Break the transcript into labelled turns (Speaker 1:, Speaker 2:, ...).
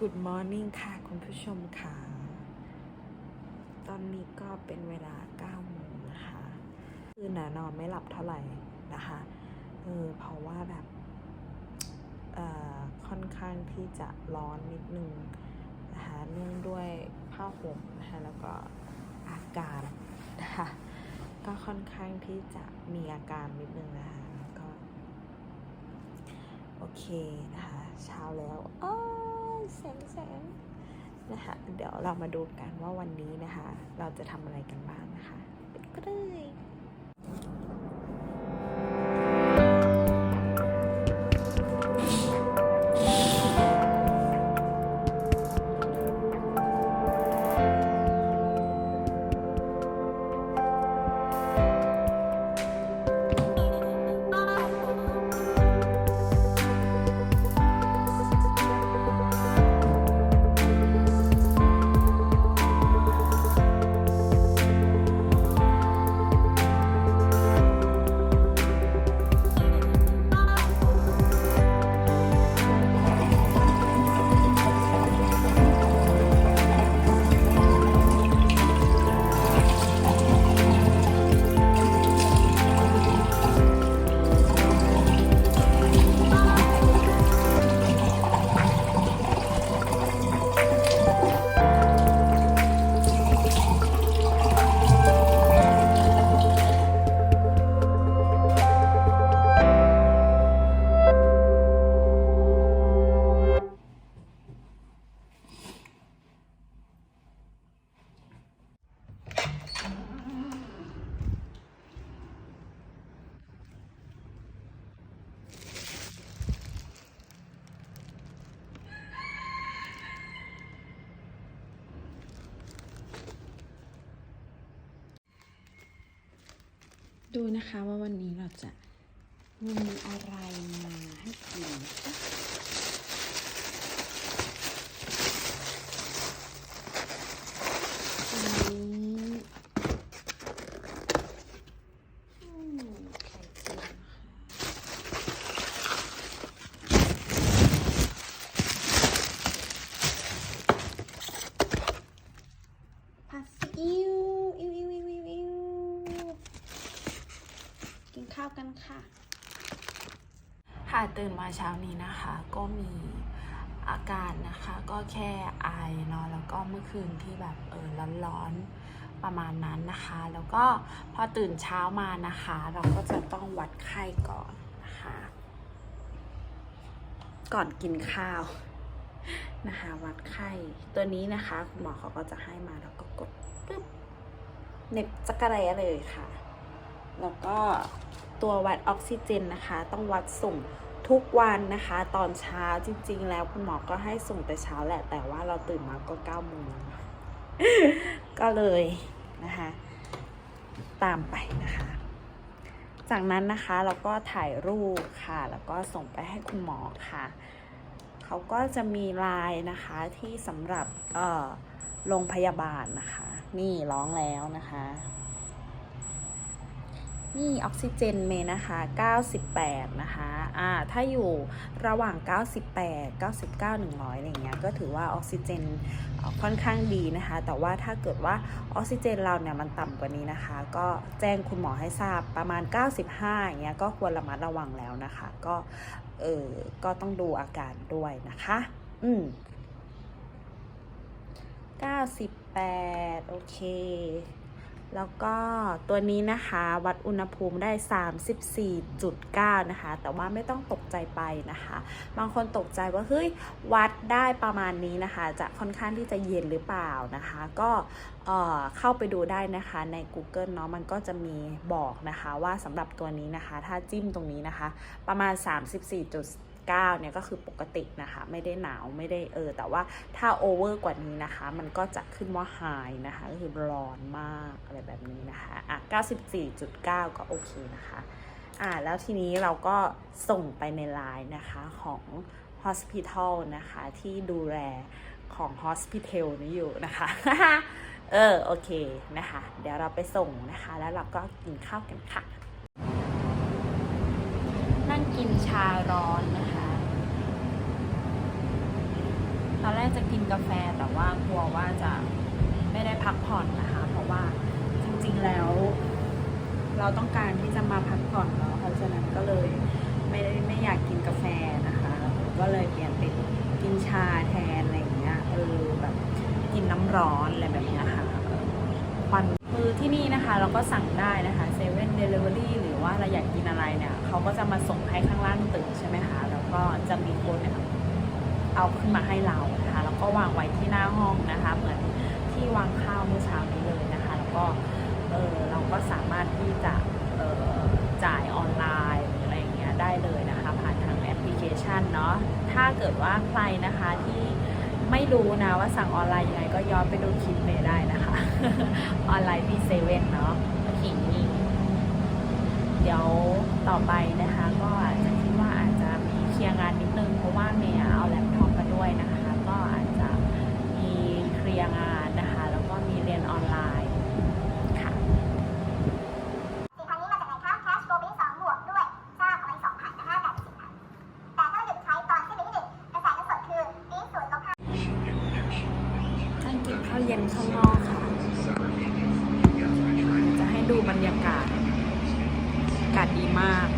Speaker 1: Morning ค่ะ คุณผู้ชมค่ะ ตอนนี้ก็เป็นเวลา9โมงนะคะ คือน่ะนอนไม่หลับเท่าไหร่นะคะเออเพราะว่าแบบเอ่อค่อนข้างที่จะร้อนนิดนึงนะคะเนื่องด้วยผ้าห่มนะคะแล้วก็อากาศนะคะก็ค่อนข้างที่จะมีอาการนิดนึงนะคะ โอเคนะคะเช้าแล้วโอ้ยแสงแสงนะคะเดี๋ยวเรามาดูกันว่าวันนี้นะคะ เราจะทำอะไรกันบ้างนะคะไปกันเลย ดูนะคะว่าวันนี้เราจะมีอะไรมาให้กินอันนี้อืมไข่เจียวนะคะผัดซีอิ๊วอิ๊วอิ๊วอิ๊วอิ๊วอิ๊วกินข้าวกัน ค่ะค่ะตื่นมาเช้านี้นะคะก็มีอาการนะคะก็แค่ไอเนาะแล้วก็เมื่อคืนที่แบบเออร้อนๆประมาณนั้นนะคะ แล้วก็พอตื่นเช้ามานะคะ เราก็จะต้องวัดไข้ก่อนนะคะ ก่อนกินข้าวนะคะวัดไข้ตัวนี้นะคะคุณหมอเขาก็จะให้มาแล้วก็กดปึ๊บเน็บจักรแร้เลยค่ะ แล้วก็ ตัววัดออกซิเจนนะคะ ต้องวัดสุ่มทุกวันนะคะ ตอนเช้าจริง ๆ แล้วคุณหมอก็ให้สุ่มแต่เช้าแหละ แต่ว่าเราตื่นมาก็เก้าโมงก็เลยนะคะ ตามไปนะคะ จากนั้นนะคะเราก็ถ่ายรูปค่ะ แล้วก็ส่งไปให้คุณหมอค่ะ เขาก็จะมีไลน์นะคะที่สำหรับเอ่อโรงพยาบาลนะคะ นี่ร้องแล้วนะคะ นี่ออกซิเจนเมนะคะ 98 นะคะอ่าถ้าอยู่ระหว่าง 98 99 100อะไรอย่างเงี้ย ก็ถือว่าออกซิเจนค่อนข้างดีนะคะ แต่ว่าถ้าเกิดว่าออกซิเจนเราเนี่ยมันต่ำกว่านี้นะคะ ก็แจ้งคุณหมอให้ทราบประมาณ 95อย่างเงี้ย ก็ควรระมัดระวังแล้วนะคะ ก็ เออก็ต้องดูอาการด้วยนะคะ อืม98 โอเค แล้วก็ตัวนี้นะคะวัดอุณหภูมิได้ 34.9 นะคะ แต่ว่าไม่ต้องตกใจไปนะคะ บางคนตกใจว่าเฮ้ยวัดได้ประมาณนี้นะคะ จะค่อนข้างที่จะเย็นหรือเปล่านะคะ ก็เเข้าไปดูได้นะคะใน Google เนาะมันก็จะมีบอกนะคะว่าสำหรับตัวนี้นะคะ ถ้าจิ้มตรงนี้นะคะ ประมาณ 34.9เนี่ยก็คือปกตินะคะ ไม่ได้หนาวไม่ได้เออ แต่ว่าถ้าโอเวอร์กว่านี้นะคะ มันก็จะขึ้นว่า high นะคะ ก็คือร้อนมากอะไรแบบนี้นะคะอะ94.9 ก็โอเคนะคะอ่าแล้วทีนี้เราก็ส่งไปในไลน์นะคะของ hospital นะคะ ที่ดูแลของ hospital นี้อยู่นะคะ เออ โอเคนะคะ เดี๋ยวเราไปส่งนะคะ แล้วเราก็กินข้าวกันค่ะ นั่งกินชาร้อนนะคะ ตอนแรกจะกินกาแฟแต่ว่ากลัวว่าจะไม่ได้พักผ่อนนะคะ เพราะว่าจริงๆแล้ว เราต้องการที่จะมาพักผ่อนเนาะเพราะฉะนั้นก็เลยไม่ได้ไม่อยากกินกาแฟนะคะ ก็เลยเปลี่ยนเป็นกินชาแทนอะไรอย่างเงี้ยเออแบบกินน้ำร้อนอะไรแบบเนี้ยค่ะควันคือที่นี่นะคะ เราก็สั่งได้นะคะเซเว่นเดลิเวอรี่หรือว่าเราอยากกินอะไรเนี่ยเขาก็จะมาส่งให้ข้างล่างตึกใช่ไหมคะ แล้วก็จะมีคนเนี่ย เอาขึ้นมาให้เรานะคะแล้วก็วางไว้ที่หน้าห้องนะคะ เหมือนที่วางข้าวเมื่อเช้านี้เลยนะคะ แล้วก็เออเราก็สามารถที่จะเออจ่ายออนไลน์หรืออะไรอย่างเงี้ยได้เลยนะคะ ผ่านทางแอปพลิเคชันเนาะถ้าเกิดว่าใครนะคะที่ไม่รู้นะว่าสั่งออนไลน์ยังไงก็ย้อนไปดูคลิปเมย์ได้นะคะ ออนไลน์ที่เซเว่นเนาะโอเคเดี๋ยวต่อไปนะคะ ก็อาจจะคิดว่าอาจจะมีเคลียร์งานนิดนึงเพราะว่าเมย์ เย็นข้างนอกค่ะ จะให้ดูบรรยากาศอากาศดีมาก